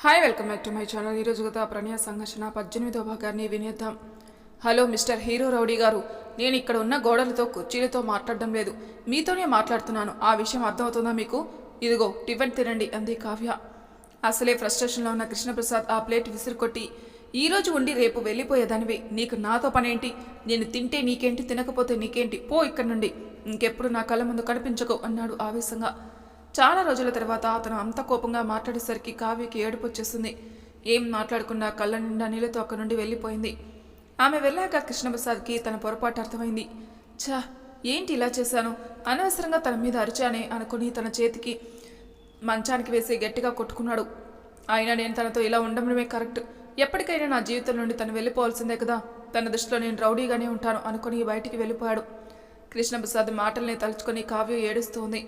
Hi welcome back to my channel ఈరోజు గత ప్రణయ సంఘర్షణ పద్దెనిమిదో భాగాన్ని వినేద్దాం. హలో మిస్టర్ హీరో రౌడీ గారు. నేను ఇక్కడ ఉన్న గోడలతో కుర్చీలతో మాట్లాడడం లేదు. మీతోనే మాట్లాడుతున్నాను. ఆ విషయం అర్థమవుతుందా మీకు? ఇదిగో టిఫిన్ తినండి అంది కావ్య. అసలే ఫ్రస్ట్రేషన్లో ఉన్న కృష్ణప్రసాద్ ఆ ప్లేట్ విసిరుకొట్టి ఈరోజు ఉండి రేపు వెళ్ళిపోయేదానివి. నీకు నాతో పనేంటి? నేను తింటే నీకేంటి తినకపోతే నీకేంటి? పో ఇక్కడి నుండి. ఇంకెప్పుడు నా కళ్ళ ముందు కనిపించకు అన్నాడు ఆవేశంగా. చాలా రోజుల తర్వాత అతను అంత కోపంగా మాట్లాడేసరికి కావ్యకి ఏడుపు వచ్చేస్తుంది ఏం మాట్లాడకుండా కళ్ళ నిండా నీళ్ళతో అక్కడి నుండి వెళ్ళిపోయింది. ఆమె వెళ్ళాక కృష్ణప్రసాద్కి తన పొరపాటు అర్థమైంది. ఛా ఏంటి ఇలా చేశాను? అనవసరంగా తన మీద అరిచానే అనుకుని తన చేతికి మంచానికి వేసి గట్టిగా కొట్టుకున్నాడు. అయినా నేను తనతో ఇలా ఉండడమే కరెక్ట్. ఎప్పటికైనా నా జీవితం నుండి తను వెళ్ళిపోవాల్సిందే కదా. తన దృష్టిలో నేను రౌడీగానే ఉంటాను అనుకుని బయటికి వెళ్ళిపోయాడు. కృష్ణప్రసాద్ మాటల్ని తలుచుకొని కావ్య ఏడుస్తోంది.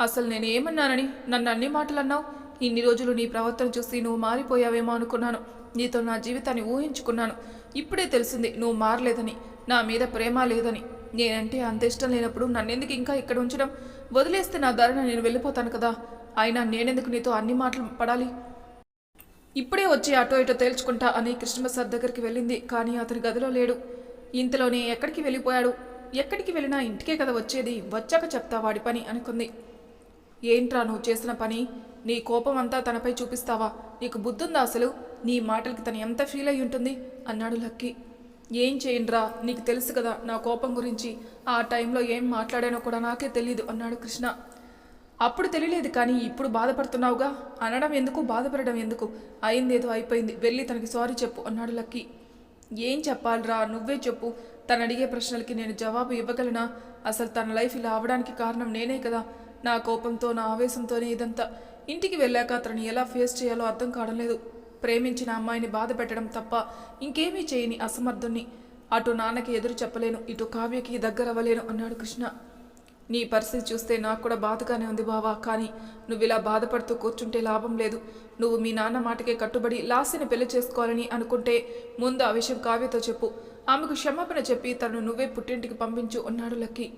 అసలు నేను ఏమన్నానని నన్ను అన్ని మాటలు అన్నావు ఇన్ని రోజులు నీ ప్రవర్తన చూసి నువ్వు మారిపోయావేమో అనుకున్నాను. నీతో నా జీవితాన్ని ఊహించుకున్నాను. ఇప్పుడే తెలిసింది నువ్వు మారలేదని నా మీద ప్రేమ లేదని. నేనంటే అంత ఇష్టం లేనప్పుడు నన్నెందుకు ఇంకా ఇక్కడ ఉంచడం? వదిలేస్తే నా దారిన నేను వెళ్ళిపోతాను కదా. అయినా నేనెందుకు నీతో అన్ని మాటలు పడాలి? ఇప్పుడే వచ్చి అటో ఇటో తేల్చుకుంటా అని కృష్ణప్రసాద్ దగ్గరికి వెళ్ళింది కానీ అతని గదిలో లేడు. ఇంతలోనే ఎక్కడికి వెళ్ళిపోయాడు? ఎక్కడికి వెళ్ళినా ఇంటికే కదా వచ్చేది. వచ్చాక చెప్తా వాడి పని అనుకుంది. ఏంట్రా నువ్వు చేసిన పని? నీ కోపం అంతా తనపై చూపిస్తావా? నీకు బుద్ధుందా అసలు? నీ మాటలకి తను ఎంత ఫీల్ అయి ఉంటుంది? అన్నాడు లక్కీ. ఏం చేయండిరా? నీకు తెలుసు కదా నా కోపం గురించి. ఆ టైంలో ఏం మాట్లాడానో కూడా నాకే తెలియదు అన్నాడు కృష్ణ. అప్పుడు తెలియలేదు కానీ ఇప్పుడు బాధపడుతున్నావుగా? అనడం ఎందుకు? బాధపడడం ఎందుకు? అయిందేదో అయిపోయింది. వెళ్ళి తనకి సారీ చెప్పు అన్నాడు లక్కీ. ఏం చెప్పాలిరా? నువ్వే చెప్పు. తను అడిగే ప్రశ్నలకి నేను జవాబు ఇవ్వగలనా? అసలు తన లైఫ్ ఇలా అవడానికి కారణం నేనే కదా. నా కోపంతో నా ఆవేశంతోనే ఇదంతా. ఇంటికి వెళ్ళాక అతన్ని ఎలా ఫేస్ చేయాలో అర్థం కావడం లేదు. ప్రేమించిన అమ్మాయిని బాధ పెట్టడం తప్ప ఇంకేమీ చేయని అసమర్థుణ్ణి. అటు నాన్నకి ఎదురు చెప్పలేను ఇటు కావ్యకి దగ్గర అవ్వలేను అన్నాడు కృష్ణ. నీ పరిస్థితి చూస్తే నాకు కూడా బాధగానే ఉంది బావా కానీ నువ్వు ఇలా బాధపడుతూ కూర్చుంటే లాభం లేదు. నువ్వు మీ నాన్న మాటకే కట్టుబడి లాస్యని పెళ్ళి చేసుకోవాలని అనుకుంటే ముందు ఆ విషయం కావ్యతో చెప్పు. ఆమెకు క్షమాపణ చెప్పి తను నువ్వే పుట్టింటికి పంపించు అన్నాడు లక్కీ.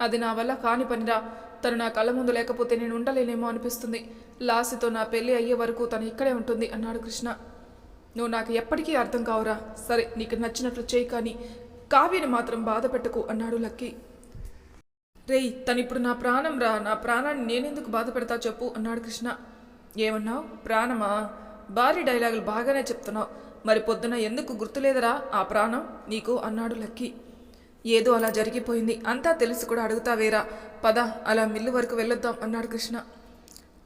అది నా వల్ల కాని పనిరా. తను నా కళ్ళ ముందు లేకపోతే నేను ఉండలేనేమో అనిపిస్తుంది. లాసితో నా పెళ్ళి అయ్యే వరకు తను ఇక్కడే ఉంటుంది అన్నాడు కృష్ణ. నువ్వు నాకు ఎప్పటికీ అర్థం కావురా. సరే నీకు నచ్చినట్లు చేయి కానీ కావ్యని మాత్రం బాధ పెట్టకు అన్నాడు లక్కీ. రేయ్ తనిప్పుడు నా ప్రాణం రా. నా ప్రాణాన్ని నేనెందుకు బాధ పెడతా చెప్పు అన్నాడు కృష్ణ. ఏమన్నావు? ప్రాణమా? భారీ డైలాగులు బాగానే చెప్తున్నావు. మరి పొద్దున ఎందుకు గుర్తులేదరా ఆ ప్రాణం? నీకు అన్నాడు లక్కీ. ఏదో అలా జరిగిపోయింది. అంతా తెలిసి కూడా అడుగుతావేరా పద అలా మిల్లు వరకు వెళ్ళొద్దాం అన్నాడు కృష్ణ.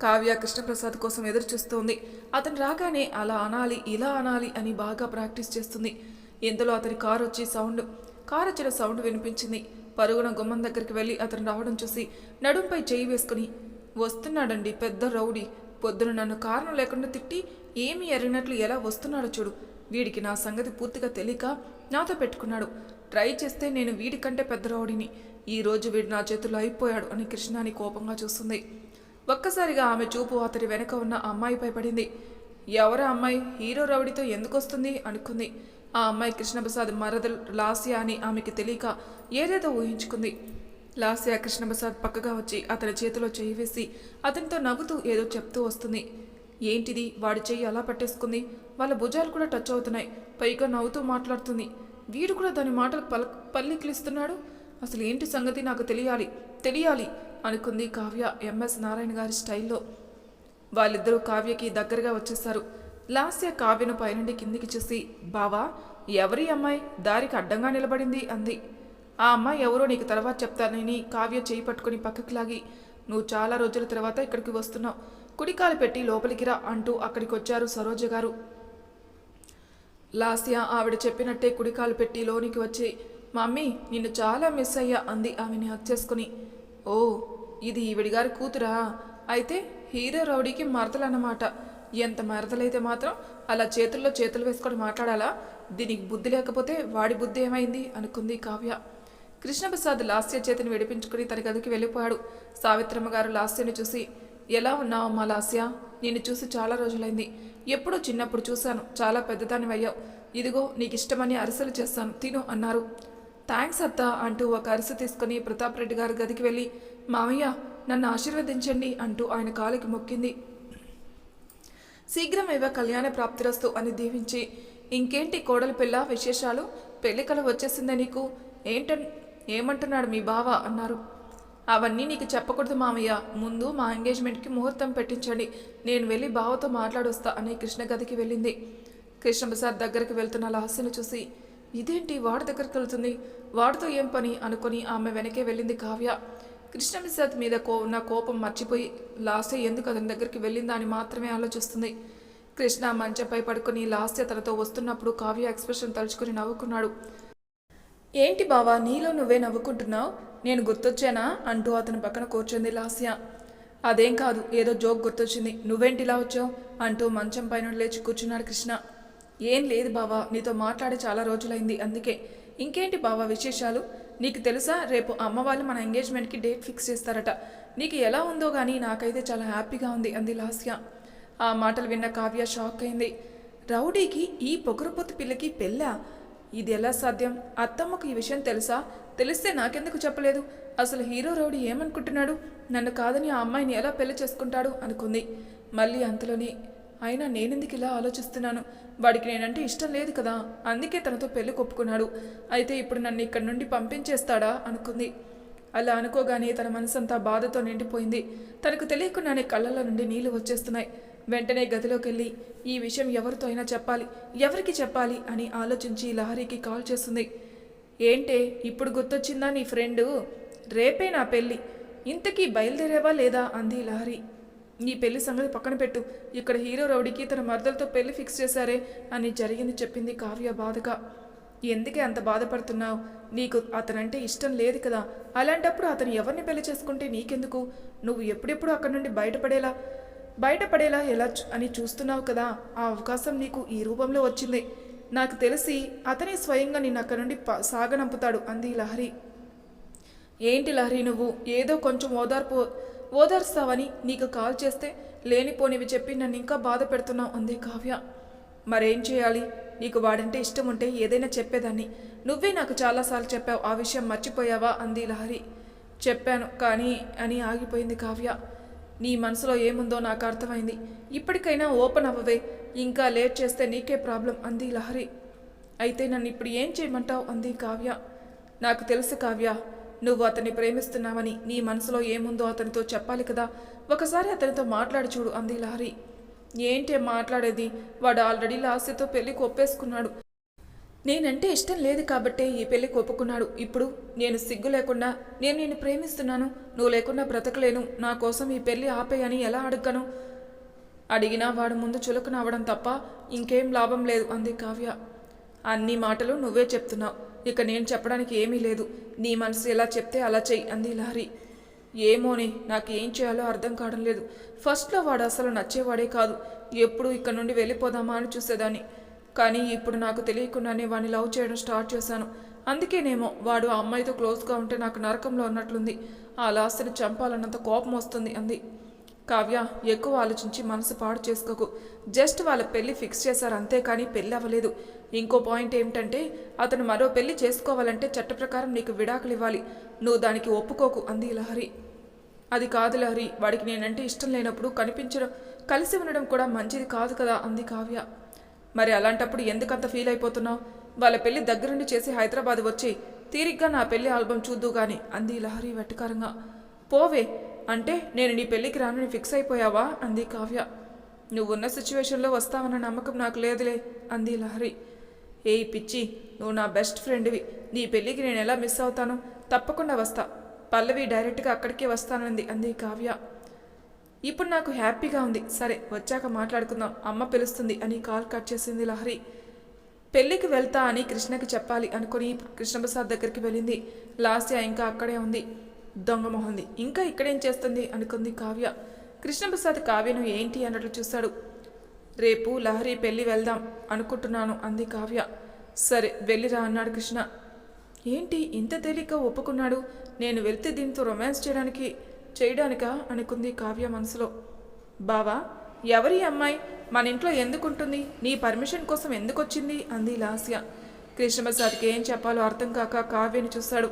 కావ్య కృష్ణప్రసాద్ కోసం ఎదురు చూస్తోంది. అతను రాగానే అలా అనాలి ఇలా అనాలి అని బాగా ప్రాక్టీస్ చేస్తుంది. ఇంతలో అతని కారు వచ్చి సౌండ్ కారు వచ్చిన సౌండ్ వినిపించింది. పరుగున గుమ్మం దగ్గరికి వెళ్ళి అతను రావడం చూసి నడుంపై చేయి వేసుకుని వస్తున్నాడండి పెద్ద రౌడీ. పొద్దున నన్ను కారణం లేకుండా తిట్టి ఏమీ ఎరిగినట్లు ఎలా వస్తున్నాడో చూడు. వీడికి నా సంగతి పూర్తిగా తెలియక నాతో పెట్టుకున్నాడు. ట్రై చేస్తే నేను వీడికంటే పెద్ద రౌడీని. ఈ రోజు వీడు నా చేతుల్లో అయిపోయాడు అని కృష్ణాని కోపంగా చూస్తుంది. ఒక్కసారిగా ఆమె చూపు అతడి వెనక ఉన్న అమ్మాయిపై పడింది. ఎవరా అమ్మాయి? హీరో రౌడీతో ఎందుకు వస్తుంది అనుకుంది. ఆ అమ్మాయి కృష్ణప్రసాద్ మరదల్ లాస్యా అని ఆమెకి తెలియక ఏదేదో ఊహించుకుంది. లాస్యా కృష్ణప్రసాద్ పక్కగా వచ్చి అతని చేతిలో చేయి వేసి అతనితో నవ్వుతూ ఏదో చెప్తూ వస్తుంది. ఏంటిది? వాడి చెయ్యి అలా పట్టేసుకుంది. వాళ్ళ భుజాలు కూడా టచ్ అవుతున్నాయి. పైగా నవ్వుతూ మాట్లాడుతుంది. వీడు కూడా దాని మాటలు పల పల్లికిలిస్తున్నాడు? అసలు ఏంటి సంగతి నాకు తెలియాలి తెలియాలి అనుకుంది కావ్య ఎంఎస్ నారాయణ గారి స్టైల్లో. వాళ్ళిద్దరూ కావ్యకి దగ్గరగా వచ్చేస్తారు లాస్య కావ్యను పైనుండి కిందికి చూసి బావా ఎవరి అమ్మాయి? దారికి అడ్డంగా నిలబడింది అంది. ఆ అమ్మాయి ఎవరో నీకు తర్వాత చెప్తానని కావ్య చేయి పట్టుకుని పక్కకి లాగి నువ్వు చాలా రోజుల తర్వాత ఇక్కడికి వస్తున్నావు. కుడికాలు పెట్టి లోపలికి రా అంటూ అక్కడికి వచ్చారు సరోజ గారు. లాస్యా ఆవిడ చెప్పినట్టే కుడికాలు పెట్టి లోనికి వచ్చి మమ్మీ నిన్ను చాలా మిస్ అయ్యా అంది ఆమెని హక్ చేసుకుని. ఓ ఇది ఈవిడి గారి కూతురా? అయితే హీరో రౌడీకి మరదలన్నమాట. ఎంత మరదలైతే మాత్రం అలా చేతుల్లో చేతులు వేసుకొని మాట్లాడాలా? దీనికి బుద్ధి లేకపోతే వాడి బుద్ధి ఏమైంది? అనుకుంది కావ్య. కృష్ణప్రసాద్ లాస్య చేతిని విడిపించుకుని తన గదికి వెళ్ళిపోయాడు. సావిత్రమ్మ గారు లాస్యని చూసి ఎలా ఉన్నావమ్మా లాస్య? నిన్ను చూసి చాలా రోజులైంది. ఎప్పుడో చిన్నప్పుడు చూశాను. చాలా పెద్దదాన్ని అయ్యావు ఇదిగో నీకు ఇష్టమని అరిసెలు చేస్తాను. తిను అన్నారు. థ్యాంక్స్ అత్త అంటూ ఒక అరిసె తీసుకుని ప్రతాప్ రెడ్డి గారి గదికి వెళ్ళి మామయ్య నన్ను ఆశీర్వదించండి అంటూ ఆయన కాలికి మొక్కింది. శీఘ్రమేవ కళ్యాణ ప్రాప్తిరస్తు అని దీవించి ఇంకేంటి కోడలి పిల్ల విశేషాలు? పెళ్ళికల వచ్చేసిందే నీకు? ఏంట ఏమంటున్నాడు మీ బావ? అన్నారు. అవన్నీ నీకు చెప్పకూడదు మామయ్య ముందు మా ఎంగేజ్మెంట్కి ముహూర్తం పెట్టించండి. నేను వెళ్ళి బావతో మాట్లాడొస్తా అని కృష్ణ గదికి వెళ్ళింది. కృష్ణప్రసాద్ దగ్గరికి వెళ్తున్న లాస్యను చూసి ఇదేంటి? వాడి దగ్గరికి వెళ్తుంది వాడితో ఏం పని? అనుకుని ఆమె వెనకే వెళ్ళింది కావ్య. కృష్ణప్రసాద్ మీద కో ఉన్న కోపం మర్చిపోయి లాస్య ఎందుకు అతని దగ్గరికి వెళ్ళిందా? అని మాత్రమే ఆలోచిస్తుంది. కృష్ణ మంచంపై పడుకుని లాస్య తనతో వస్తున్నప్పుడు కావ్య ఎక్స్ప్రెషన్ తలుచుకుని నవ్వుకున్నాడు. ఏంటి బావా? నీలో నువ్వే నవ్వుకుంటున్నావు? నేను గుర్తొచ్చానా? అంటూ అతని పక్కన కూర్చుంది లాస్య. అదేం కాదు ఏదో జోక్ గుర్తొచ్చింది. నువ్వేంటి ఇలా వచ్చావు? అంటూ మంచం పైన లేచి కూర్చున్నాడు కృష్ణ. ఏం లేదు బావా నీతో మాట్లాడి చాలా రోజులైంది అందుకే. ఇంకేంటి బావా విశేషాలు? నీకు తెలుసా రేపు అమ్మ వాళ్ళు మన ఎంగేజ్మెంట్కి డేట్ ఫిక్స్ చేస్తారట. నీకు ఎలా ఉందో కానీ నాకైతే చాలా హ్యాపీగా ఉంది అంది లాస్య. ఆ మాటలు విన్న కావ్య షాక్ అయింది. రౌడీకి ఈ పొగరుపొత్తు పిల్లకి పెళ్ళా? ఇది ఎలా సాధ్యం? అత్తమ్మకు ఈ విషయం తెలుసా? తెలిస్తే నాకెందుకు చెప్పలేదు? అసలు హీరో రౌడీ ఏమనుకుంటున్నాడు? నన్ను కాదని ఆ అమ్మాయిని ఎలా పెళ్ళి చేసుకుంటాడు? అనుకుంది. మళ్ళీ అంతలోనే అయినా నేనెందుకు ఇలా ఆలోచిస్తున్నాను? వాడికి నేనంటే ఇష్టం లేదు కదా? అందుకే తనతో పెళ్ళి కొప్పుకున్నాడు. అయితే ఇప్పుడు నన్ను ఇక్కడి నుండి పంపించేస్తాడా? అనుకుంది. అలా అనుకోగానే తన మనసంతా బాధతో నిండిపోయింది. తనకు తెలియకుండానే కళ్ళలో నుండి నీళ్ళు వచ్చేస్తున్నాయి. వెంటనే గదిలోకి వెళ్ళి ఈ విషయం ఎవరితో అయినా చెప్పాలి ఎవరికి చెప్పాలి? అని ఆలోచించి లహరికి కాల్ చేస్తుంది. ఏంటే ఇప్పుడు గుర్తొచ్చిందా నీ ఫ్రెండు? రేపే నా పెళ్ళి. ఇంతకీ బయలుదేరేవా లేదా? అంది లహరి. నీ పెళ్ళి సంగతి పక్కన పెట్టు. ఇక్కడ హీరో రౌడీకి తన మరదలతో పెళ్ళి ఫిక్స్ చేశారే అని జరిగింది చెప్పింది కావ్య బాధగా. ఎందుకే అంత బాధపడుతున్నావు? నీకు అతనంటే ఇష్టం లేదు కదా. అలాంటప్పుడు అతను ఎవరిని పెళ్ళి చేసుకుంటే నీకెందుకు? నువ్వు ఎప్పుడెప్పుడు అక్కడి నుండి బయటపడేలా? బయటపడేలా ఎలా అని చూస్తున్నావు కదా ఆ అవకాశం నీకు ఈ రూపంలో వచ్చింది. నాకు తెలిసి అతనే స్వయంగా నిన్ను అక్కడి నుండి సాగనంపుతాడు అంది లహరి. ఏంటి లహరి నువ్వు? ఏదో కొంచెం ఓదార్పు ఓదార్స్తావని నీకు కాల్ చేస్తే లేనిపోనివి చెప్పి నన్ను ఇంకా బాధ పెడుతున్నావు అంది కావ్య. మరేం చేయాలి? నీకు వాడంటే ఇష్టం ఉంటే ఏదైనా చెప్పేదాన్ని. నువ్వే నాకు చాలాసార్లు చెప్పావు ఆ విషయం మర్చిపోయావా అంది లహరి. చెప్పాను కానీ అని ఆగిపోయింది కావ్య. నీ మనసులో ఏముందో నాకు అర్థమైంది. ఇప్పటికైనా ఓపెన్ అవ్వవే. ఇంకా లేట్ చేస్తే నీకే ప్రాబ్లం అంది లహరి. అయితే నన్ను ఇప్పుడు ఏం చేయమంటావు? అంది కావ్య. నాకు తెలుసు కావ్య నువ్వు అతన్ని ప్రేమిస్తున్నావని. నీ మనసులో ఏముందో అతనితో చెప్పాలి కదా. ఒకసారి అతనితో మాట్లాడి చూడు అంది లహరి. ఏంటే మాట్లాడేది? వాడు ఆల్రెడీ లాస్యతో పెళ్ళి కొప్పేసుకున్నాడు. నేనంటే ఇష్టం లేదు కాబట్టే ఈ పెళ్ళి ఒప్పుకున్నాడు ఇప్పుడు నేను సిగ్గు లేకుండా నేను నిన్ను ప్రేమిస్తున్నాను. నువ్వు లేకుండా బ్రతకలేను. నా కోసం ఈ పెళ్ళి ఆపేయని ఎలా అడగను? అడిగినా వాడు ముందు చులకన అవడం తప్ప ఇంకేం లాభం లేదు అంది కావ్య. అన్ని మాటలు నువ్వే చెప్తున్నావు. ఇక నేను చెప్పడానికి ఏమీ లేదు. నీ మనసు ఎలా చెప్తే అలా చెయ్యి అంది లహరి. ఏమోనే నాకు ఏం చేయాలో అర్థం కావడం లేదు. ఫస్ట్లో వాడు అసలు నచ్చేవాడే కాదు. ఎప్పుడు ఇక్కడ నుండి వెళ్ళిపోదామా అని చూసేదాన్ని. కానీ ఇప్పుడు నాకు తెలియకుండానే వాడిని లవ్ చేయడం స్టార్ట్ చేశాను. అందుకేనేమో వాడు ఆ అమ్మాయితో క్లోజ్గా ఉంటే నాకు నరకంలో ఉన్నట్లుంది. ఆ లాస్ట్ని చంపాలన్నంత కోపం వస్తుంది అంది. కావ్య ఎక్కువ ఆలోచించి మనసు పాడు చేసుకోకు. జస్ట్ వాళ్ళ పెళ్ళి ఫిక్స్ చేశారు అంతే కానీ పెళ్ళి అవ్వలేదు. ఇంకో పాయింట్ ఏమిటంటే అతను మరో పెళ్ళి చేసుకోవాలంటే చట్ట ప్రకారం నీకు విడాకులు ఇవ్వాలి. నువ్వు దానికి ఒప్పుకోకు అంది లహరి. అది కాదు లహరి వాడికి నేనంటే ఇష్టం లేనప్పుడు కనిపించడం కలిసి ఉండడం కూడా మంచిది కాదు కదా అంది కావ్య. మరి అలాంటప్పుడు ఎందుకంత ఫీల్ అయిపోతున్నావు? వాళ్ళ పెళ్ళి దగ్గరుండి చేసి హైదరాబాద్ వచ్చి తీరిగ్గా నా పెళ్ళి ఆల్బమ్ చూద్దు గాని అంది లహరి వెట్టకారంగా పోవే అంటే నేను నీ పెళ్ళికి రానని ఫిక్స్ అయిపోయావా? అంది కావ్య. నువ్వున్న సిచ్యువేషన్లో వస్తావన్న నమ్మకం నాకు లేదులే అంది లహరి. ఏయ్ పిచ్చి నువ్వు నా బెస్ట్ ఫ్రెండ్వి. నీ పెళ్ళికి నేను ఎలా మిస్ అవుతాను? తప్పకుండా వస్తా. పల్లవి డైరెక్ట్గా అక్కడికే వస్తానంది అంది కావ్య. ఇప్పుడు నాకు హ్యాపీగా ఉంది. సరే వచ్చాక మాట్లాడుకుందాం. అమ్మ పిలుస్తుంది అని కాల్ కట్ చేసింది లహరి. పెళ్ళికి వెళ్తా అని కృష్ణకి చెప్పాలి అనుకుని కృష్ణప్రసాద్ దగ్గరికి వెళ్ళింది. లాస్య ఇంకా అక్కడే ఉంది. దొంగ మొహంది ఇంకా ఇక్కడేం చేస్తుంది? అనుకుంది కావ్య. కృష్ణప్రసాద్ కావ్యను ఏంటి అన్నట్లు చూశాడు. రేపు లహరి పెళ్ళి వెళ్దాం అనుకుంటున్నాను అంది కావ్య. సరే వెళ్ళిరా అన్నాడు కృష్ణ. ఏంటి? ఇంత తేలిక ఒప్పుకున్నాడు? నేను వెళ్తే దీంతో రొమాన్స్ చేయడానికి చేయడానికా? అనుకుంది కావ్య మనసులో. బావా ఎవరి అమ్మాయి మన ఇంట్లో ఎందుకుంటుంది? నీ పర్మిషన్ కోసం ఎందుకు వచ్చింది అంది లాస్య. కృష్ణప్రసాద్కి ఏం చెప్పాలో అర్థం కాక కావ్యని చూశాడు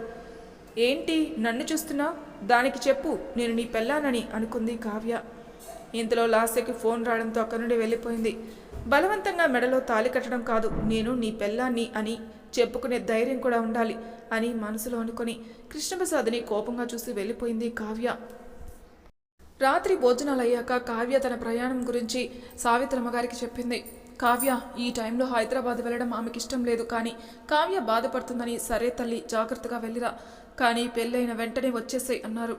ఏంటి? నన్ను చూస్తున్నా? దానికి చెప్పు నేను నీ పెళ్ళానని అనుకుంది కావ్య. ఇంతలో లాస్యకి ఫోన్ రావడంతో అక్కడి నుండి వెళ్ళిపోయింది. బలవంతంగా మెడలో తాళి కట్టడం కాదు నేను నీ పెళ్ళాన్ని అని చెప్పుకునే ధైర్యం కూడా ఉండాలి అని మనసులో అనుకొని కృష్ణప్రసాద్ని కోపంగా చూసి వెళ్ళిపోయింది కావ్య. రాత్రి భోజనాలు అయ్యాక కావ్య తన ప్రయాణం గురించి సావిత్రమ్మ గారికి చెప్పింది. కావ్య ఈ టైంలో హైదరాబాద్ వెళ్ళడం ఆమెకి ఇష్టం లేదు కానీ కావ్య బాధపడుతుందని సరే తల్లి జాగ్రత్తగా వెళ్ళిరా. కానీ పెళ్ళైన వెంటనే వచ్చేసాయి అన్నారు.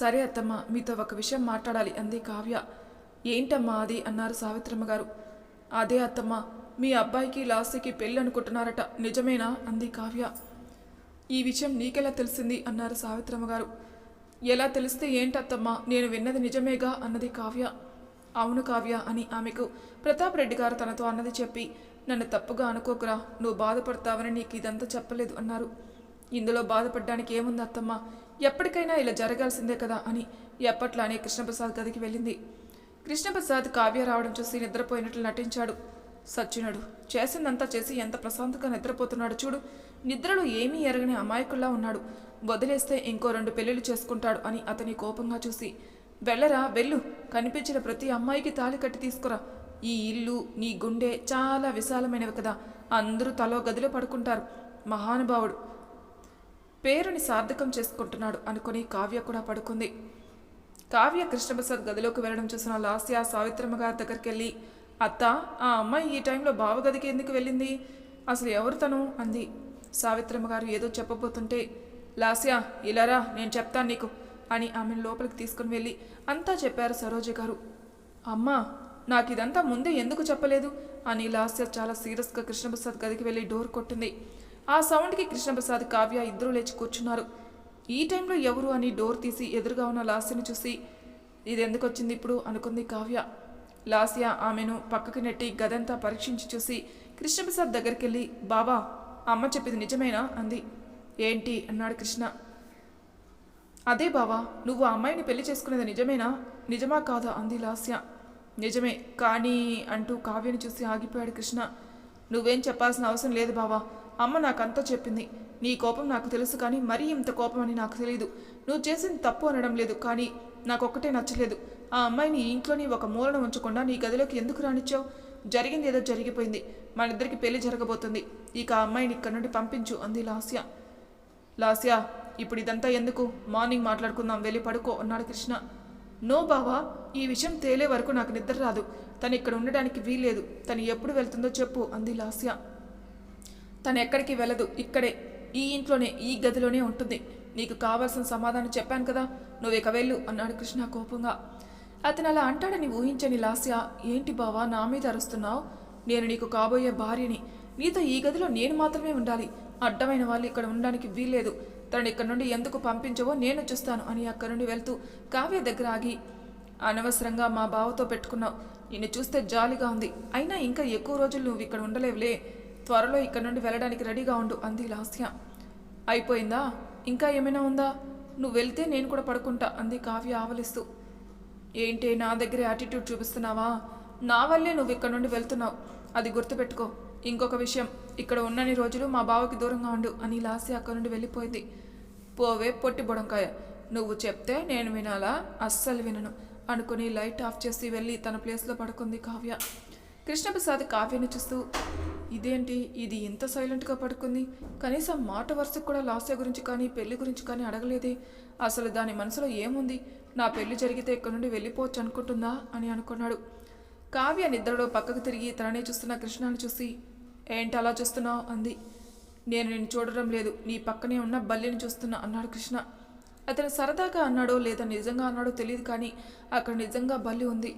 సరే అత్తమ్మ మీతో ఒక విషయం మాట్లాడాలి అంది కావ్య. ఏంటమ్మా అది? అన్నారు సావిత్రమ్మ గారు. అదే అత్తమ్మ మీ అబ్బాయికి లాస్యకి పెళ్ళి అనుకుంటున్నారట. నిజమేనా? అంది కావ్య. ఈ విషయం నీకెలా తెలిసింది? అన్నారు సావిత్రమ్మ గారు. ఎలా తెలిస్తే ఏంటత్తమ్మా? నేను విన్నది నిజమేగా? అన్నది కావ్య. అవును కావ్య అని ఆమెకు ప్రతాప్ రెడ్డి గారు తనతో అన్నది చెప్పి నన్ను తప్పుగా అనుకోకురా. నువ్వు బాధపడతావని నీకు ఇదంతా చెప్పలేదు అన్నారు. ఇందులో బాధపడడానికి ఏముంది అత్తమ్మ? ఎప్పటికైనా ఇలా జరగాల్సిందే కదా అని ఎప్పట్లానే కృష్ణప్రసాద్ గదికి వెళ్ళింది. కృష్ణప్రసాద్ కావ్య రావడం చూసి నిద్రపోయినట్లు నటించాడు. సచ్చినడు. చేసిందంతా చేసి ఎంత ప్రశాంతంగా నిద్రపోతున్నాడు చూడు. నిద్రలో ఏమీ ఎరగని అమాయకుల్లా ఉన్నాడు. వదిలేస్తే ఇంకో రెండు పెళ్ళిళ్ళు చేసుకుంటాడు అని అతని కోపంగా చూసి. వెళ్ళరా వెళ్ళు. కనిపించిన ప్రతి అమ్మాయికి తాళి కట్టి తీసుకురా. ఈ ఇల్లు నీ గుండె చాలా విశాలమైనవి కదా. అందరూ తలో గదిలో పడుకుంటారు. మహానుభావుడు పేరుని సార్థకం చేసుకుంటున్నాడు అనుకుని కావ్య కూడా పడుకుంది. కావ్య కృష్ణప్రసాద్ గదిలోకి వెళ్ళడం చూసిన లాస్య సావిత్రమ్మ గారి దగ్గరికి వెళ్ళి అత్త ఆ అమ్మాయి ఈ టైంలో బావగదికి ఎందుకు వెళ్ళింది? అసలు ఎవరు తను? అంది. సావిత్రమ్మ గారు ఏదో చెప్పబోతుంటే లాస్య ఇలారా నేను చెప్తాను నీకు అని ఆమెను లోపలికి తీసుకుని వెళ్ళి అంతా చెప్పారు సరోజ గారు. అమ్మా నాకు ఇదంతా ముందే ఎందుకు చెప్పలేదు? అని లాస్య చాలా సీరియస్గా కృష్ణప్రసాద్ గదికి వెళ్ళి డోర్ కొట్టింది. ఆ సౌండ్కి కృష్ణప్రసాద్ కావ్య ఇద్దరూ లేచి కూర్చున్నారు. ఈ టైంలో ఎవరు అని డోర్ తీసి ఎదురుగా ఉన్న లాస్యని చూసి ఇది ఎందుకు వచ్చింది ఇప్పుడు? అనుకుంది కావ్య. లాస్యా ఆమెను పక్కకు నెట్టి గదంతా పరీక్షించి చూసి కృష్ణప్రసాద్ దగ్గరికి వెళ్ళి బాబా అమ్మ చెప్పింది నిజమేనా? అంది. ఏంటి? అన్నాడు కృష్ణ. అదే బావా నువ్వు అమ్మాయిని పెళ్ళి చేసుకునేది నిజమేనా? నిజమా కాదా? అంది లాస్య. నిజమే కానీ అంటూ కావ్యని చూసి ఆగిపోయాడు కృష్ణ. నువ్వేం చెప్పాల్సిన అవసరం లేదు బావా అమ్మ నాకంతా చెప్పింది. నీ కోపం నాకు తెలుసు కానీ మరీ ఇంత కోపం అని నాకు తెలియదు నువ్వు చేసింది తప్పు అనడం లేదు కానీ నాకొక్కటే నచ్చలేదు. ఆ అమ్మాయిని ఇంట్లోని ఒక మూలన ఉంచకుండా నీ గదిలోకి ఎందుకు రానిచ్చావు? జరిగింది ఏదో జరిగిపోయింది. మన ఇద్దరికి పెళ్ళి జరగబోతుంది. ఇక ఆ అమ్మాయిని ఇక్కడ నుండి పంపించు అంది లాస్య. లాస్యా ఇప్పుడు ఇదంతా ఎందుకు? మార్నింగ్ మాట్లాడుకుందాం వెళ్ళి పడుకో అన్నాడు కృష్ణ. నో బావా ఈ విషయం తేలే వరకు నాకు నిద్ర రాదు. తను ఇక్కడ ఉండడానికి వీల్లేదు. తను ఎప్పుడు వెళ్తుందో చెప్పు అంది లాస్య. తను ఎక్కడికి వెళ్ళదు. ఇక్కడే ఈ ఇంట్లోనే ఈ గదిలోనే ఉంటుంది. నీకు కావాల్సిన సమాధానం చెప్పాను కదా. నువ్వు ఇక వెళ్ళు అన్నాడు కృష్ణ కోపంగా. అతను అలా అంటాడని ఊహించని లాస్య ఏంటి బావా నా మీద అరుస్తున్నావు? నేను నీకు కాబోయే భార్యని. నీతో ఈ గదిలో నేను మాత్రమే ఉండాలి. అడ్డమైన వాళ్ళు ఇక్కడ ఉండడానికి వీల్లేదు. తనని ఇక్కడ నుండి ఎందుకు పంపించవో నేను చూస్తాను అని అక్కడి నుండి వెళ్తూ కావ్య దగ్గర ఆగి అనవసరంగా మా బావతో పెట్టుకున్నావు. నిన్ను చూస్తే జాలిగా ఉంది. అయినా ఇంకా ఎక్కువ రోజులు నువ్వు ఇక్కడ ఉండలేవులే. త్వరలో ఇక్కడ నుండి వెళ్ళడానికి రెడీగా ఉండు అంది లాస్య. అయిపోయిందా? ఇంకా ఏమైనా ఉందా? నువ్వు వెళ్తే నేను కూడా పడుకుంటా అంది కావ్య ఆవలిస్తూ. ఏంటి నా దగ్గర యాటిట్యూడ్ చూపిస్తున్నావా? నా వల్లే నువ్వు ఇక్కడ నుండి వెళ్తున్నావు. అది గుర్తుపెట్టుకో. ఇంకొక విషయం ఇక్కడ ఉన్నన్ని రోజులు మా బావకి దూరంగా ఉండు అని లాస్య అక్కడి నుండి వెళ్ళిపోయింది. పోవే పొట్టి బుడంకాయ. నువ్వు చెప్తే నేను వినాలా? అస్సలు వినను అనుకుని లైట్ ఆఫ్ చేసి వెళ్ళి తన ప్లేస్లో పడుకుంది కావ్య. కృష్ణప్రసాద్ కావ్యని చూస్తూ ఇదేంటి? ఇది ఇంత సైలెంట్గా పడుకుంది. కనీసం మాట వరుసకు కూడా లాస్య గురించి కానీ పెళ్ళి గురించి కానీ అడగలేదే. అసలు దాని మనసులో ఏముంది? నా పెళ్ళి జరిగితే ఇక్కడ నుండి వెళ్ళిపోవచ్చు అనుకుంటుందా? అని అనుకున్నాడు. కావ్య నిద్రలో పక్కకు తిరిగి తననే చూస్తున్న కృష్ణాన్ని చూసి ఏంటి అలా చూస్తున్నావు? అంది. నేను నిన్ను చూడడం లేదు. నీ పక్కనే ఉన్న బల్లిని చూస్తున్నా అన్నాడు కృష్ణ. అతను సరదాగా అన్నాడో లేదా నిజంగా అన్నాడో తెలియదు కానీ అక్కడ నిజంగా బల్లి ఉంది.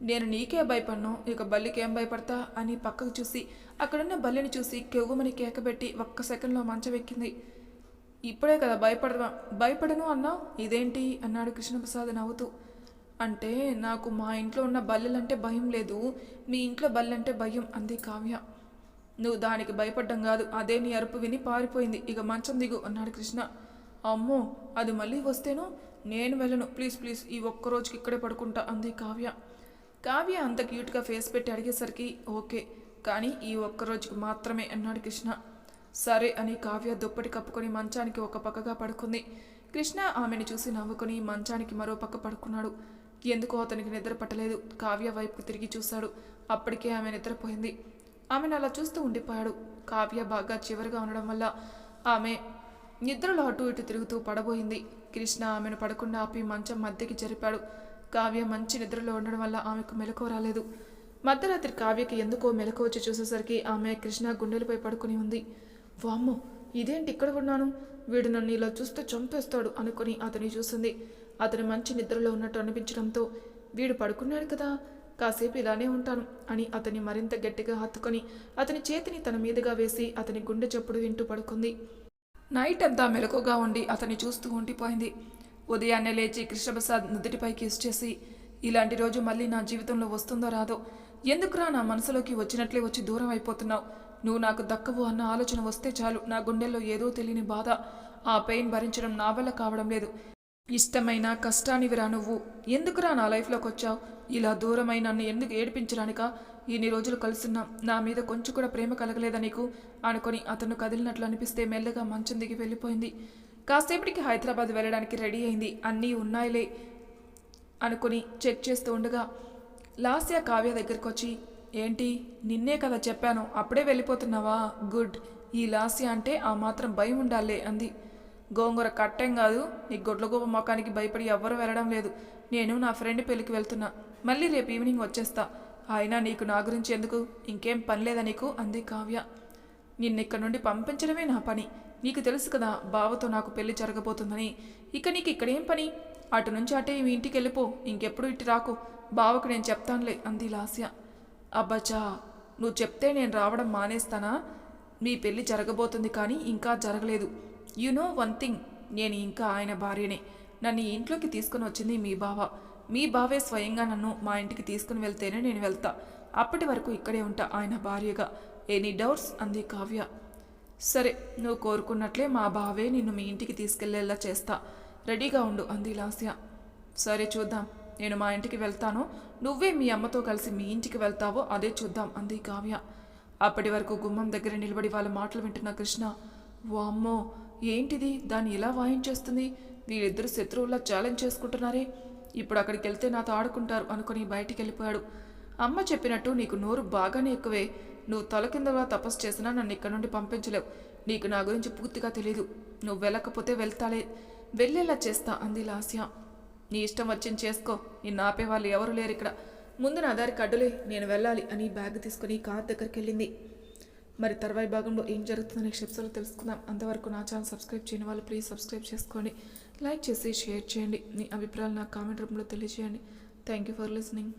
నేను నీకే భయపడ్ను ఇక బల్లికి ఏం భయపడతా అని పక్కకు చూసి అక్కడున్న బల్లిని చూసి కెవ్వుమని కేకబెట్టి ఒక్క సెకండ్లో మంచవెక్కింది ఇప్పుడే కదా భయపడదా? భయపడను అన్నావు ఇదేంటి? అన్నాడు కృష్ణప్రసాద్ నవ్వుతూ. అంటే నాకు మా ఇంట్లో ఉన్న బల్లెలంటే భయం లేదు మీ ఇంట్లో బల్లెంటే భయం అంది కావ్య. నువ్వు దానికి భయపడ్డం కాదు అదే నీ అరుపు విని పారిపోయింది ఇక మంచం దిగు అన్నాడు కృష్ణ. అమ్మో అది మళ్ళీ వస్తేను? నేను వెళ్ళను ప్లీజ్ ప్లీజ్ ఈ ఒక్క రోజుకి ఇక్కడే పడుకుంటా అంది కావ్య. కావ్య అంత క్యూట్గా ఫేస్ పెట్టి అడిగేసరికి ఓకే కానీ ఈ ఒక్క రోజుకి మాత్రమే అన్నాడు కృష్ణ. సరే అని కావ్య దుప్పటి కప్పుకొని మంచానికి ఒక పక్కగా పడుకుంది. కృష్ణ ఆమెను చూసి నవ్వుకొని మంచానికి మరో పక్క పడుకున్నాడు. ఎందుకో అతనికి నిద్ర పట్టలేదు. కావ్య వైపుకు తిరిగి చూశాడు. అప్పటికే ఆమె నిద్రపోయింది. ఆమెను అలా చూస్తూ ఉండిపోయాడు. కావ్య బాగా చివరిగా ఉండడం వల్ల ఆమె నిద్రలో అటు ఇటు తిరుగుతూ పడబోయింది. కృష్ణ ఆమెను పడకుండా ఆపి మంచం మధ్యకి జరిపాడు. కావ్య మంచి నిద్రలో ఉండడం వల్ల ఆమెకు మెలకువ రాలేదు. మధ్యరాత్రి కావ్యకి ఎందుకో మెలకు వచ్చి చూసేసరికి ఆమె కృష్ణ గుండెలపై పడుకుని ఉంది. వామ్మో ఇదేంటి ఇక్కడ ఉన్నాను? వీడు నన్ను ఇలా చూస్తే చంపేస్తాడు అనుకుని అతని చూసింది. అతను మంచి నిద్రలో ఉన్నట్టు అనిపించడంతో వీడు పడుకున్నాడు కదా కాసేపు ఇలానే ఉంటాను అని అతన్ని మరింత గట్టిగా హత్తుకొని అతని చేతిని తన మీదుగా వేసి అతని గుండె చప్పుడు వింటూ పడుకుంది. నైట్ అంతా మెలకుగా ఉండి అతన్ని చూస్తూ ఉండిపోయింది. ఉదయాన్నే లేచి కృష్ణప్రసాద్ నుదుటిపై కిస్ చేసి ఇలాంటి రోజు మళ్ళీ నా జీవితంలో వస్తుందో రాదో? ఎందుకురా నా మనసులోకి వచ్చినట్లే వచ్చి దూరం అయిపోతున్నావు? నువ్వు నాకు దక్కవు అన్న ఆలోచన వస్తే చాలు. నా గుండెల్లో ఏదో తెలియని బాధ. ఆ పెయిన్ భరించడం నా వల్ల కావడం లేదు. ఇష్టమైన కష్టానివిరా నువ్వు. ఎందుకురా నా లైఫ్లోకి వచ్చావు? ఇలా దూరమై నన్ను ఎందుకు ఏడిపించడానిక? ఇన్ని రోజులు కలుసున్నాం. నా మీద కొంచెం కూడా ప్రేమ కలగలేదా నీకు? అనుకొని అతను కదిలినట్లు అనిపిస్తే మెల్లగా మంచం దిగి వెళ్ళిపోయింది. కాసేపటికి హైదరాబాద్ వెళ్ళడానికి రెడీ అయింది. అన్నీ ఉన్నాయిలే అనుకుని చెక్ చేస్తూ ఉండగా లాస్య కావ్య దగ్గరికి వచ్చి ఏంటి నిన్నే కదా చెప్పాను అప్పుడే వెళ్ళిపోతున్నావా? గుడ్ ఈ లాస్య అంటే ఆ మాత్రం భయం ఉండాలే అంది. గోంగూర కట్టం కాదు నీ గొడ్లగోప మొఖానికి భయపడి ఎవ్వరు వెళ్ళడం లేదు. నేను నా ఫ్రెండ్ పెళ్ళికి వెళ్తున్నా. మళ్ళీ రేపు ఈవినింగ్ వచ్చేస్తా. అయినా నీకు నా గురించి ఎందుకు? ఇంకేం పని లేదా నీకు? అంది కావ్య. నిన్నిక్కడి నుండి పంపించడమే నా పని. నీకు తెలుసు కదా బావతో నాకు పెళ్ళి జరగబోతుందని. ఇక నీకు ఇక్కడేం పని? అటు నుంచి అటే మీ ఇంటికి వెళ్ళిపో. ఇంకెప్పుడు ఇటు రాకు. బావకు నేను చెప్తానులే అంది లాస్య. అబ్బచ్చా నువ్వు చెప్తే నేను రావడం మానేస్తానా? మీ పెళ్ళి జరగబోతుంది కానీ ఇంకా జరగలేదు. యు నో వన్ థింగ్ నేను ఇంకా ఆయన భార్యనే. నన్ను ఇంట్లోకి తీసుకుని వచ్చింది మీ బావ. మీ బావే స్వయంగా నన్ను మా ఇంటికి తీసుకుని వెళ్తేనే నేను వెళ్తా. అప్పటి వరకు ఇక్కడే ఉంటా ఆయన భార్యగా. Any doubts? అంది కావ్య. సరే నువ్వు కోరుకున్నట్లే మా బావే నిన్ను మీ ఇంటికి తీసుకెళ్ళేలా చేస్తా. రెడీగా ఉండు అంది లాస్య. సరే చూద్దాం నేను మా ఇంటికి వెళ్తాను. నువ్వే మీ అమ్మతో కలిసి మీ ఇంటికి వెళ్తావో అదే చూద్దాం అంది కావ్య. అప్పటి వరకు గుమ్మం దగ్గర నిలబడి వాళ్ళ మాటలు వింటున్న కృష్ణ వామ్మో ఏంటిది? దాన్ని ఎలా వాయించేస్తుంది? వీళ్ళిద్దరు శత్రువులా ఛాలెంజ్ చేసుకుంటున్నారే. ఇప్పుడు అక్కడికి వెళ్తే నాతో ఆడుకుంటారు అనుకుని బయటికి వెళ్ళిపోయాడు అమ్మ చెప్పినట్టు నీకు నోరు బాగానే ఎక్కువే. నువ్వు తల కిందగా తపస్సు చేసినా నన్ను ఇక్కడ నుండి పంపించలేవు. నీకు నా గురించి పూర్తిగా తెలియదు నువ్వు వెళ్ళకపోతే వెళ్తాలే. వెళ్ళేలా చేస్తా అంది లాస్య. నీ ఇష్టం వచ్చింది చేసుకో. నిన్ను ఆపే వాళ్ళు ఎవరు లేరు ఇక్కడ. ముందు నా దారి కడ్డులే. నేను వెళ్ళాలి అని బ్యాగ్ తీసుకుని కార్ దగ్గరికి వెళ్ళింది. మరి తర్వాయి భాగంలో ఏం జరుగుతుందనే నెక్స్ట్ తెలుసుకుందాం. అంతవరకు నా ఛానల్ సబ్స్క్రైబ్ చేయని వాళ్ళు ప్లీజ్ సబ్స్క్రైబ్ చేసుకోండి. లైక్ చేసి షేర్ చేయండి. మీ అభిప్రాయాలు నా కామెంట్ రూపంలో తెలియజేయండి. Thank you for listening.